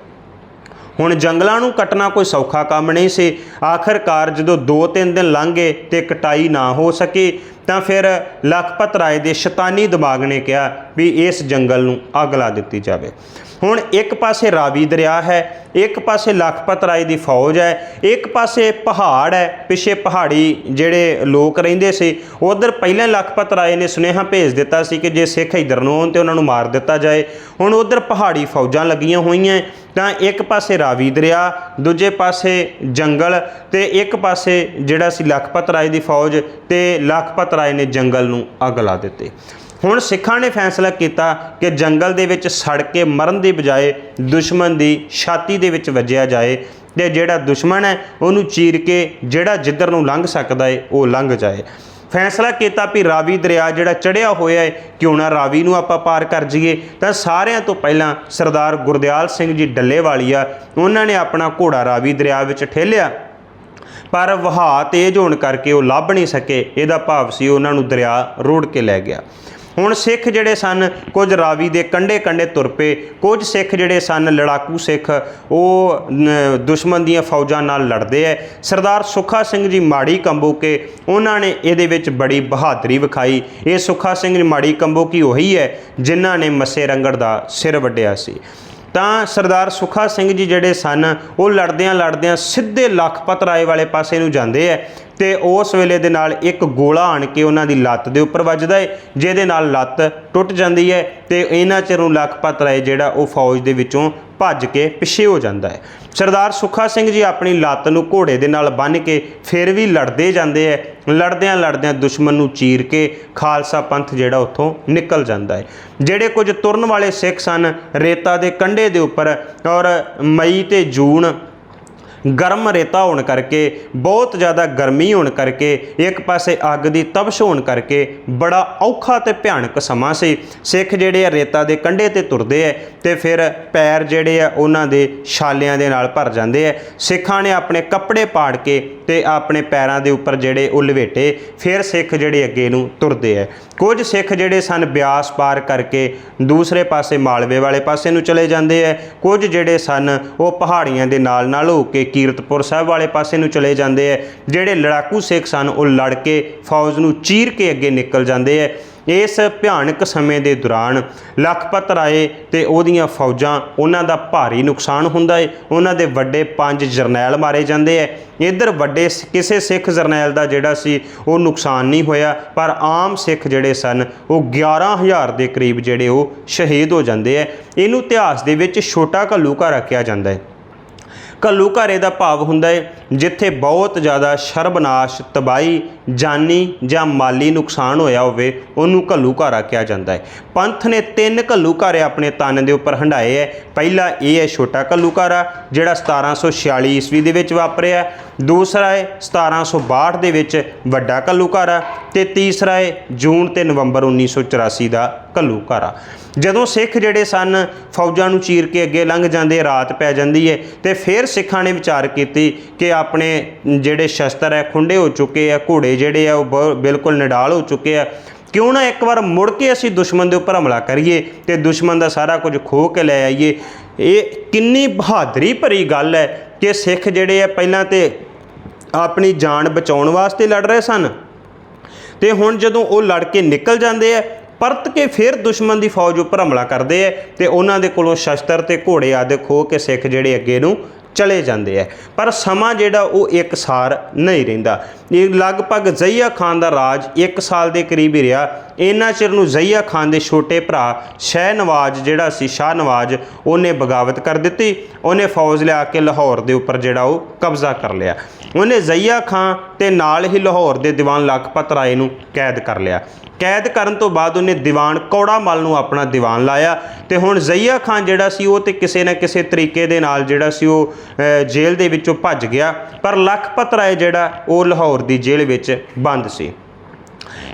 A: ਹੁਣ ਜੰਗਲਾਂ ਨੂੰ ਕੱਟਣਾ ਕੋਈ ਸੌਖਾ ਕੰਮ ਨਹੀਂ ਸੀ। ਆਖਰਕਾਰ ਜਦੋਂ 2-3 ਦਿਨ ਲੰਘ ਗਏ ਤੇ ਕਟਾਈ ਨਾ ਹੋ ਸਕੀ, ਤਾਂ ਫਿਰ ਲਖਪਤ ਰਾਏ ਦੇ ਸ਼ੈਤਾਨੀ ਦਿਮਾਗ ਨੇ ਕਿਹਾ ਵੀ ਇਸ ਜੰਗਲ ਨੂੰ ਅੱਗ ਲਾ ਦਿੱਤੀ ਜਾਵੇ। ਹੁਣ ਇੱਕ ਪਾਸੇ ਰਾਵੀ ਦਰਿਆ ਹੈ, ਇੱਕ ਪਾਸੇ ਲਖਪਤ ਰਾਏ ਦੀ ਫੌਜ ਹੈ, ਇੱਕ ਪਾਸੇ ਪਹਾੜ ਹੈ। ਪਿੱਛੇ ਪਹਾੜੀ ਜਿਹੜੇ ਲੋਕ ਰਹਿੰਦੇ ਸੀ, ਉਧਰ ਪਹਿਲਾਂ ਲਖਪਤ ਰਾਏ ਨੇ ਸੁਨੇਹਾ ਭੇਜ ਦਿੱਤਾ ਸੀ ਕਿ ਜੇ ਸਿੱਖ ਇੱਧਰ ਨੂੰ ਆਉਣ ਤੇ ਉਹਨਾਂ ਨੂੰ ਮਾਰ ਦਿੱਤਾ ਜਾਏ। ਹੁਣ ਉਧਰ ਪਹਾੜੀ ਫੌਜਾਂ ਲੱਗੀਆਂ ਹੋਈਆਂ ਤਾਂ ਇੱਕ ਪਾਸੇ ਰਾਵੀ ਦਰਿਆ, ਦੂਜੇ ਪਾਸੇ ਜੰਗਲ ਤੇ ਇੱਕ ਪਾਸੇ ਜਿਹੜਾ ਸੀ ਲਖਪਤ ਰਾਏ ਦੀ ਫੌਜ ਤੇ ਲਖਪਤ ਰਾਏ ਨੇ ਜੰਗਲ ਨੂੰ ਅੱਗ ਲਾ ਦਿੱਤੀ। ਹੁਣ ਸਿੱਖਾਂ ਨੇ ਫੈਸਲਾ ਕੀਤਾ ਕਿ ਜੰਗਲ ਦੇ ਵਿੱਚ ਸੜ ਕੇ ਮਰਨ ਦੀ ਬਜਾਏ ਦੁਸ਼ਮਣ ਦੀ ਛਾਤੀ ਦੇ ਵਿੱਚ ਵੱਜਿਆ ਜਾਏ ਤੇ ਜਿਹੜਾ ਦੁਸ਼ਮਣ ਹੈ ਉਹਨੂੰ ਚੀਰ ਕੇ ਜਿਹੜਾ ਜਿੱਧਰ ਨੂੰ ਲੰਘ ਸਕਦਾ ਏ ਉਹ ਲੰਘ ਜਾਏ। ਫੈਸਲਾ ਕੀਤਾ ਵੀ ਰਾਵੀ ਦਰਿਆ ਜਿਹੜਾ ਚੜਿਆ ਹੋਇਆ ਹੈ, ਕਿਉਂ ਨਾ ਰਾਵੀ ਨੂੰ ਆਪਾਂ ਪਾਰ ਕਰ ਜਾਈਏ। ਤਾਂ ਸਾਰਿਆਂ ਤੋਂ ਪਹਿਲਾਂ ਸਰਦਾਰ ਗੁਰਦਿਆਲ ਸਿੰਘ ਜੀ ਡੱਲੇਵਾਲੀਆ ਉਹਨਾਂ ਨੇ ਆਪਣਾ ਘੋੜਾ ਰਾਵੀ ਦਰਿਆ ਵਿੱਚ ਠੇਲਿਆ। ਪਰ ਵਹਾਅ ਤੇਜ਼ ਹੋਣ ਕਰਕੇ ਉਹ ਲੱਭ ਨਹੀਂ ਸਕੇ, ਇਹਦਾ ਭਾਵ ਸੀ ਉਹਨਾਂ ਨੂੰ ਦਰਿਆ ਰੋੜ ਕੇ ਲੈ ਗਿਆ। ਹੁਣ ਸਿੱਖ ਜਿਹੜੇ ਸਨ, ਕੁਝ ਰਾਵੀ ਦੇ ਕੰਢੇ ਕੰਢੇ ਤੁਰ ਪਏ, ਕੁਝ ਸਿੱਖ ਜਿਹੜੇ ਸਨ, ਲੜਾਕੂ ਸਿੱਖ, ਉਹ ਦੁਸ਼ਮਣ ਦੀਆਂ ਫੌਜਾਂ ਨਾਲ ਲੜਦੇ ਐ। ਸਰਦਾਰ ਸੁਖਾ ਸਿੰਘ ਜੀ ਮਾੜੀ ਕੰਬੋਕੇ ਉਹਨਾਂ ਨੇ ਇਹਦੇ ਵਿੱਚ ਬੜੀ ਬਹਾਦਰੀ ਵਿਖਾਈ। ਇਹ ਸੁਖਾ ਸਿੰਘ ਮਾੜੀ ਕੰਬੋਕੀ ਉਹੀ ਹੈ ਜਿਨ੍ਹਾਂ ਨੇ ਮੱਸੇ ਰੰਗੜ ਦਾ ਸਿਰ ਵੱਢਿਆ ਸੀ। ਤਾਂ ਸਰਦਾਰ ਸੁਖਾ ਸਿੰਘ ਜੀ ਜਿਹੜੇ ਸਨ, ਉਹ ਲੜਦਿਆਂ ਲੜਦਿਆਂ ਸਿੱਧੇ ਲਖਪਤ ਰਾਏ ਵਾਲੇ ਪਾਸੇ ਨੂੰ ਜਾਂਦੇ ਐ। ਤੇ ਉਸ ਵੇਲੇ ਦੇ ਨਾਲ ਇੱਕ ਗੋਲਾ ਆਣ ਕੇ ਉਹਨਾਂ ਦੀ ਲੱਤ ਦੇ ਉੱਪਰ ਵੱਜਦਾ ਏ, ਜਿਹਦੇ ਨਾਲ ਲੱਤ ਟੁੱਟ ਜਾਂਦੀ ਹੈ ਤੇ ਇਹਨਾਂ ਚਿਰ ਨੂੰ ਲਖਪਤ ਰਾਏ ਜਿਹੜਾ ਉਹ ਫੌਜ ਦੇ ਵਿੱਚੋਂ ਭੱਜ ਕੇ ਪਿੱਛੇ ਹੋ ਜਾਂਦਾ ਹੈ ਸਰਦਾਰ ਸੁਖਾ ਸਿੰਘ ਜੀ ਆਪਣੀ ਲੱਤ ਨੂੰ ਘੋੜੇ ਦੇ ਨਾਲ ਬੰਨ੍ਹ ਕੇ ਫਿਰ ਵੀ ਲੜਦੇ ਜਾਂਦੇ ਐ ਲੜਦਿਆਂ ਲੜਦਿਆਂ ਦੁਸ਼ਮਣ ਨੂੰ ਚੀਰ ਕੇ ਖਾਲਸਾ ਪੰਥ ਜਿਹੜਾ ਉੱਥੋਂ ਨਿਕਲ ਜਾਂਦਾ ਹੈ ਜਿਹੜੇ ਕੁਝ ਤੁਰਨ ਵਾਲੇ ਸਿੱਖ ਸਨ, ਰੇਤਾ ਦੇ ਕੰਢੇ ਦੇ ਉੱਪਰ ਔਰ ਮਈ ਤੇ ਜੂਨ ਗਰਮ ਰੇਤਾ ਹੋਣ ਕਰਕੇ, ਬਹੁਤ ਜ਼ਿਆਦਾ ਗਰਮੀ ਹੋਣ ਕਰਕੇ, ਇੱਕ ਪਾਸੇ ਅੱਗ ਦੀ ਤਪਸ਼ ਹੋਣ ਕਰਕੇ ਬੜਾ ਔਖਾ ਤੇ ਭਿਆਨਕ ਸਮਾਂ ਸੀ। ਸਿੱਖ ਜਿਹੜੇ ਆ ਰੇਤਾ ਦੇ ਕੰਢੇ ਤੇ ਤੁਰਦੇ ਐ ਤੇ ਫਿਰ ਪੈਰ ਜਿਹੜੇ ਆ ਉਹਨਾਂ ਦੇ ਛਾਲਿਆਂ ਦੇ ਨਾਲ ਭਰ ਜਾਂਦੇ ਐ। ਸਿੱਖਾਂ ਨੇ ਆਪਣੇ ਕੱਪੜੇ ਪਾੜ ਕੇ ਤੇ ਆਪਣੇ ਪੈਰਾਂ ਦੇ ਉੱਪਰ ਜਿਹੜੇ ਉਹ ਲਵੇਟੇ, ਫਿਰ ਸਿੱਖ ਜਿਹੜੇ ਅੱਗੇ ਨੂੰ ਤੁਰਦੇ ਐ। ਕੁਝ ਸਿੱਖ ਜਿਹੜੇ ਸਨ ਬਿਆਸ ਪਾਰ ਕਰਕੇ ਦੂਸਰੇ ਪਾਸੇ ਮਾਲਵੇ ਵਾਲੇ ਪਾਸੇ ਨੂੰ ਚਲੇ ਜਾਂਦੇ ਐ। ਕੁਝ ਜਿਹੜੇ ਸਨ ਉਹ ਪਹਾੜੀਆਂ ਦੇ ਨਾਲ ਨਾਲ ਹੋ ਕੇ ਕੀਰਤਪੁਰ ਸਾਹਿਬ ਵਾਲੇ ਪਾਸੇ ਨੂੰ ਚਲੇ ਜਾਂਦੇ ਐ। ਜਿਹੜੇ ਲੜਾਕੂ ਸਿੱਖ ਸਨ, ਉਹ ਲੜ ਕੇ ਫੌਜ ਨੂੰ ਚੀਰ ਕੇ ਅੱਗੇ ਨਿਕਲ ਜਾਂਦੇ ਐ। ਇਸ ਭਿਆਨਕ ਸਮੇਂ ਦੇ ਦੌਰਾਨ ਲਖਪਤ ਰਾਏ ਤੇ ਉਹਦੀਆਂ ਫੌਜਾਂ ਉਹਨਾਂ ਦਾ ਭਾਰੀ ਨੁਕਸਾਨ ਹੁੰਦਾ ਏ। ਉਹਨਾਂ ਦੇ ਵੱਡੇ ਪੰਜ ਜਰਨੈਲ ਮਾਰੇ ਜਾਂਦੇ ਐ। ਇੱਧਰ ਵੱਡੇ ਸ- ਕਿਸੇ ਸਿੱਖ ਜਰਨੈਲ ਦਾ ਜਿਹੜਾ ਸੀ, ਉਹ ਨੁਕਸਾਨ ਨਹੀਂ ਹੋਇਆ, ਪਰ ਆਮ ਸਿੱਖ ਜਿਹੜੇ ਸਨ, ਉਹ 11000 ਦੇ ਕਰੀਬ ਜਿਹੜੇ ਉਹ ਸ਼ਹੀਦ ਹੋ ਜਾਂਦੇ ਐ। ਇਹਨੂੰ ਇਤਿਹਾਸ ਦੇ ਵਿੱਚ ਛੋਟਾ ਘੱਲੂਘਾਰਾ ਰੱਖਿਆ ਜਾਂਦਾ ਹੈ ਘੱਲੂਘਾਰੇ ਦਾ ਭਾਵ ਹੁੰਦਾ ਹੈ। ਜਿੱਥੇ ਬਹੁਤ ਜ਼ਿਆਦਾ ਸ਼ਰਬਨਾਸ਼ ਤਬਾਹੀ, ਜਾਨੀ ਜਾਂ ਮਾਲੀ ਨੁਕਸਾਨ ਹੋਇਆ ਹੋਵੇ, ਉਹਨੂੰ ਘੱਲੂਘਾਰਾ ਕਿਹਾ ਜਾਂਦਾ ਹੈ। ਪੰਥ ਨੇ ਤਿੰਨ ਘੱਲੂਘਾਰੇ ਆਪਣੇ ਤਨ ਦੇ ਉੱਪਰ ਹੰਡਾਏ ਹੈ। ਪਹਿਲਾ ਇਹ ਹੈ ਛੋਟਾ ਘੱਲੂਘਾਰਾ, ਜਿਹੜਾ 1746 ਈਸਵੀ ਦੇ ਵਿੱਚ ਵਾਪਰਿਆ ਦੂਸਰਾ ਹੈ 1762 ਦੇ ਵਿੱਚ ਵੱਡਾ ਘੱਲੂਘਾਰਾ ਤੇ ਤੀਸਰਾ ਹੈ ਜੂਨ ਤੇ ਨਵੰਬਰ 1984 ਦਾ ਘੱਲੂਘਾਰਾ। ਜਦੋਂ ਸਿੱਖ ਜਿਹੜੇ ਸਨ, ਫੌਜਾਂ ਨੂੰ ਚੀਰ ਕੇ ਅੱਗੇ ਲੰਘ ਜਾਂਦੇ, ਰਾਤ ਪੈ ਜਾਂਦੀ ਹੈ ਤੇ ਫਿਰ ਸਿੱਖਾਂ ਨੇ ਵਿਚਾਰ ਕੀਤੀ ਕਿ ਆਪਣੇ ਜਿਹੜੇ ਸ਼ਸਤਰ ਹੈ, ਖੁੰਡੇ ਹੋ ਚੁੱਕੇ ਆ, ਘੋੜੇ ਜਿਹੜੇ ਆ, ਉਹ ਬ- ਬਿਲਕੁਲ ਨਿਡਾਲ ਹੋ ਚੁੱਕੇ ਆ। ਕਿਉਂ ਨਾ ਇੱਕ ਵਾਰ ਮੁੜ ਕੇ ਅਸੀਂ ਦੁਸ਼ਮਣ ਦੇ ਉੱਪਰ ਹਮਲਾ ਕਰੀਏ ਤੇ ਦੁਸ਼ਮਣ ਦਾ ਸਾਰਾ ਕੁਝ ਖੋਹ ਕੇ ਲੈ ਆਈਏ। ਇਹ ਕਿੰਨੀ ਬਹਾਦਰੀ ਭਰੀ ਗੱਲ ਹੈ ਕਿ ਸਿੱਖ ਜਿਹੜੇ ਆ, ਪਹਿਲਾਂ ਤੇ ਆਪਣੀ ਜਾਨ ਬਚਾਉਣ ਵਾਸਤੇ ਲੜ ਰਹੇ ਸਨ। ਤੇ ਹੁਣ ਜਦੋਂ ਉਹ ਲੜ ਕੇ ਨਿਕਲ ਜਾਂਦੇ ਆ, ਪਰਤ ਕੇ ਫਿਰ ਦੁਸ਼ਮਣ ਦੀ ਫੌਜ ਉੱਪਰ ਹਮਲਾ ਕਰਦੇ ਆ ਤੇ ਉਹਨਾਂ ਦੇ ਕੋਲੋਂ ਸ਼ਸਤਰ ਤੇ ਘੋੜੇ ਆਦਿ ਖੋਹ ਕੇ ਸਿੱਖ ਜਿਹੜੇ ਅੱਗੇ ਨੂੰ ਚਲੇ ਜਾਂਦੇ ਆ ਪਰ ਸਮਾਂ ਜਿਹੜਾ ਉਹ ਇੱਕ ਸਾਰ ਨਹੀਂ ਰਹਿੰਦਾ। ਇਹ ਲਗਭਗ ਜ਼ਈਆ ਖਾਨ ਦਾ ਰਾਜ 1 ਸਾਲ ਦੇ ਕਰੀਬ ਹੀ ਰਿਹਾ। ਇੰਨਾ ਚਿਰ ਨੂੰ ਜ਼ਈਆ ਖਾਨ ਦੇ ਛੋਟੇ ਭਰਾ ਸ਼ਹਿ ਨਵਾਜ਼ ਜਿਹੜਾ ਸੀ ਸ਼ਾਹ ਨਵਾਜ਼ ਉਹਨੇ ਬਗਾਵਤ ਕਰ ਦਿੱਤੀ। ਉਹਨੇ ਫੌਜ ਲਿਆ ਕੇ ਲਾਹੌਰ ਦੇ ਉੱਪਰ ਜਿਹੜਾ ਉਹ ਕਬਜ਼ਾ ਕਰ ਲਿਆ। ਉਹਨੇ ਜ਼ਈਆ ਖਾਨ ਤੇ ਨਾਲ ਹੀ ਲਾਹੌਰ ਦੇ ਦੀਵਾਨ ਲਖਪਤ ਰਾਏ ਨੂੰ ਕੈਦ ਕਰ ਲਿਆ। ਕੈਦ ਕਰਨ ਤੋਂ ਬਾਅਦ ਉਹਨੇ ਦੀਵਾਨ ਕੌੜਾ ਮਲ ਨੂੰ ਆਪਣਾ ਦੀਵਾਨ ਲਾਇਆ ਤੇ ਹੁਣ ਜ਼ਈਆ ਖਾਨ ਜਿਹੜਾ ਸੀ ਉਹ ਤੇ ਕਿਸੇ ਨਾ ਕਿਸੇ ਤਰੀਕੇ ਦੇ ਨਾਲ ਜਿਹੜਾ ਸੀ ਉਹ ਜੇਲ੍ਹ ਦੇ ਵਿੱਚੋਂ ਭੱਜ ਗਿਆ, ਪਰ ਲਖਪਤ ਰਾਏ ਜਿਹੜਾ ਉਹ ਲਾਹੌਰ ਦੀ ਜੇਲ੍ਹ ਵਿੱਚ ਬੰਦ ਸੀ।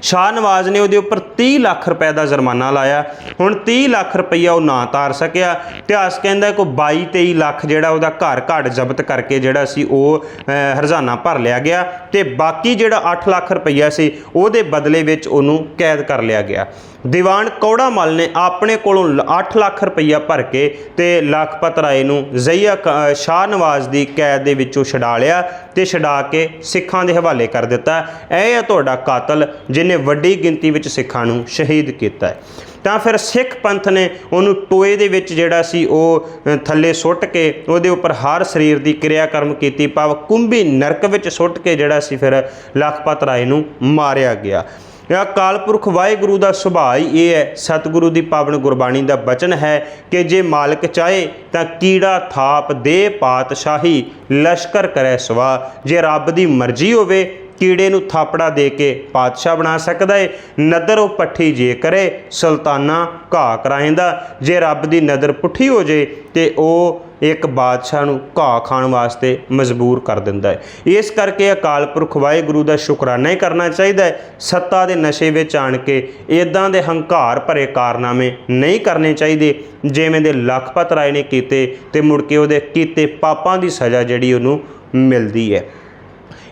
A: ਸ਼ਾਹ ਨਵਾਜ਼ ਨੇ ਉਹਦੇ ਉੱਪਰ 30 ਲੱਖ ਰੁਪਏ ਦਾ ਜੁਰਮਾਨਾ ਲਾਇਆ। ਹੁਣ 30 ਲੱਖ ਰੁਪਈਆ ਉਹ ਨਾ ਤਾਰ ਸਕਿਆ। ਇਤਿਹਾਸ ਕਹਿੰਦਾ ਕਿ 22 23 ਲੱਖ ਜਿਹੜਾ ਉਹਦਾ ਘਰ ਘਾਟ ਜ਼ਬਤ ਕਰਕੇ ਜਿਹੜਾ ਸੀ ਉਹ ਅਹ, ਹਰਜ਼ਾਨਾ ਭਰ ਲਿਆ ਗਿਆ ਤੇ ਬਾਕੀ ਜਿਹੜਾ 8 ਲੱਖ ਰੁਪਈਆ ਸੀ ਉਹਦੇ ਬਦਲੇ ਵਿੱਚ ਉਹਨੂੰ ਕੈਦ ਕਰ ਲਿਆ ਗਿਆ। ਦੀਵਾਨ ਕੌੜਾ ਮਲ ਨੇ ਆਪਣੇ ਕੋਲੋਂ 8 ਲੱਖ ਰੁਪਈਆ ਭਰ ਕੇ ਤੇ ਲਖਪਤ ਰਾਏ ਨੂੰ ਜ਼ਈਆ ਕ- ਅਹ ਸ਼ਾਹ ਨਵਾਜ਼ ਦੀ ਕੈਦ ਦੇ ਵਿੱਚੋਂ ਛਡਾ ਲਿਆ। ਤੇ ਛਡਾ ਕੇ ਸਿੱਖਾਂ ਦੇ ਹਵਾਲੇ ਕਰ ਦਿੱਤਾ ਇਹ ਹੈ ਤੁਹਾਡਾ ਕਾਤਲ ਜਿਨੇ ਵੱਡੀ ਗਿਣਤੀ ਵਿੱਚ ਸਿੱਖਾਂ ਨੂੰ ਸ਼ਹੀਦ ਕੀਤਾ ਹੈ। ਤਾਂ ਫਿਰ ਸਿੱਖ ਪੰਥ ਨੇ ਉਹਨੂੰ ਟੋਏ ਦੇ ਵਿੱਚ ਜਿਹੜਾ ਸੀ ਉਹ ਥੱਲੇ ਸੁੱਟ ਕੇ ਉਹਦੇ ਉੱਪਰ ਹਰ ਸਰੀਰ ਦੀ ਕਿਰਿਆ ਕਰਮ ਕੀਤੀ, ਭਾਵ ਕੁੰਭੀ ਨਰਕ ਵਿੱਚ ਸੁੱਟ ਕੇ ਜਿਹੜਾ ਸੀ ਫਿਰ ਲਖਪਤ ਰਾਏ ਨੂੰ ਮਾਰਿਆ ਗਿਆ। ਇਹ ਕਾਲਪੁਰਖ ਵਾਹਿਗੁਰੂ ਦਾ ਸੁਭਾਅ ਹੀ ਇਹ ਹੈ। ਸਤਿਗੁਰੂ ਦੀ ਪਾਵਨ ਗੁਰਬਾਣੀ ਦਾ ਬਚਨ ਹੈ ਕਿ ਜੇ ਮਾਲਕ ਚਾਹੇ ਤਾਂ ਕੀੜਾ, ਥਾਪ ਦੇ ਪਾਤਸ਼ਾਹੀ, ਲਸ਼ਕਰ ਕਰੇ ਸਵਾ। ਜੇ ਰੱਬ ਦੀ ਮਰਜ਼ੀ ਹੋਵੇ, ਕੀੜੇ ਨੂੰ ਥਾਪੜਾ ਦੇ ਕੇ ਪਾਤਸ਼ਾਹ ਬਣਾ ਸਕਦਾ ਏ। ਨਦਰ ਉਹ ਪੱਠੀ ਜੇ ਕਰੇ, ਸੁਲਤਾਨਾ ਘਾਹ ਕਰਾਇੰਦਾ ਜੇ ਰੱਬ ਦੀ ਨਦਰ ਪੁੱਠੀ ਹੋ ਜੇ ਤੇ ਉਹ ਇੱਕ ਬਾਦਸ਼ਾਹ ਨੂੰ ਘਾਹ ਖਾਣ ਵਾਸਤੇ ਮਜਬੂਰ ਕਰ ਦਿੰਦਾ ਹੈ। ਇਸ ਕਰਕੇ ਅਕਾਲ ਪੁਰਖ ਵਾਹਿਗੁਰੂ ਦਾ ਸ਼ੁਕਰਾਨਾ ਹੀ ਕਰਨਾ ਚਾਹੀਦਾ ਹੈ। ਸੱਤਾ ਦੇ ਨਸ਼ੇ ਵਿੱਚ ਆਣ ਕੇ ਇਦਾਂ ਦੇ ਹੰਕਾਰ ਭਰੇ ਕਾਰਨਾਮੇ ਨਹੀਂ ਕਰਨੇ ਚਾਹੀਦੇ, ਜਿਵੇਂ ਦੇ ਲਖਪਤ ਰਾਏ ਨੇ ਕੀਤੇ ਤੇ ਮੁੜ ਕੇ ਉਹਦੇ ਕੀਤੇ ਪਾਪਾਂ ਦੀ ਸਜ਼ਾ ਜਿਹੜੀ ਉਹਨੂੰ ਮਿਲਦੀ ਹੈ।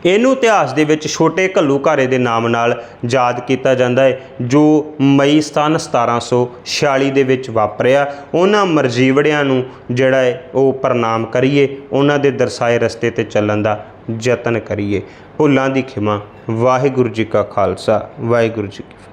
A: ਇਹਨੂੰ ਇਤਿਹਾਸ ਦੇ ਵਿੱਚ ਛੋਟੇ ਘੱਲੂਘਾਰੇ ਦੇ ਨਾਮ ਨਾਲ ਯਾਦ ਕੀਤਾ ਜਾਂਦਾ ਹੈ, ਜੋ ਮਈ ਸਨ 1746 ਦੇ ਵਿੱਚ ਵਾਪਰਿਆ। ਉਹਨਾਂ ਮਰਜੀਵੜਿਆਂ ਨੂੰ ਜਿਹੜਾ ਹੈ, ਉਹ ਪ੍ਰਣਾਮ ਕਰੀਏ, ਉਹਨਾਂ ਦੇ ਦਰਸਾਏ ਰਸਤੇ ਤੇ ਚੱਲਣ ਦਾ ਯਤਨ ਕਰੀਏ। ਭੁੱਲਾਂ ਦੀ ਖਿਮਾ, ਵਾਹਿਗੁਰੂ ਜੀ ਕਾ ਖਾਲਸਾ, ਵਾਹਿਗੁਰੂ ਜੀ ਕੀ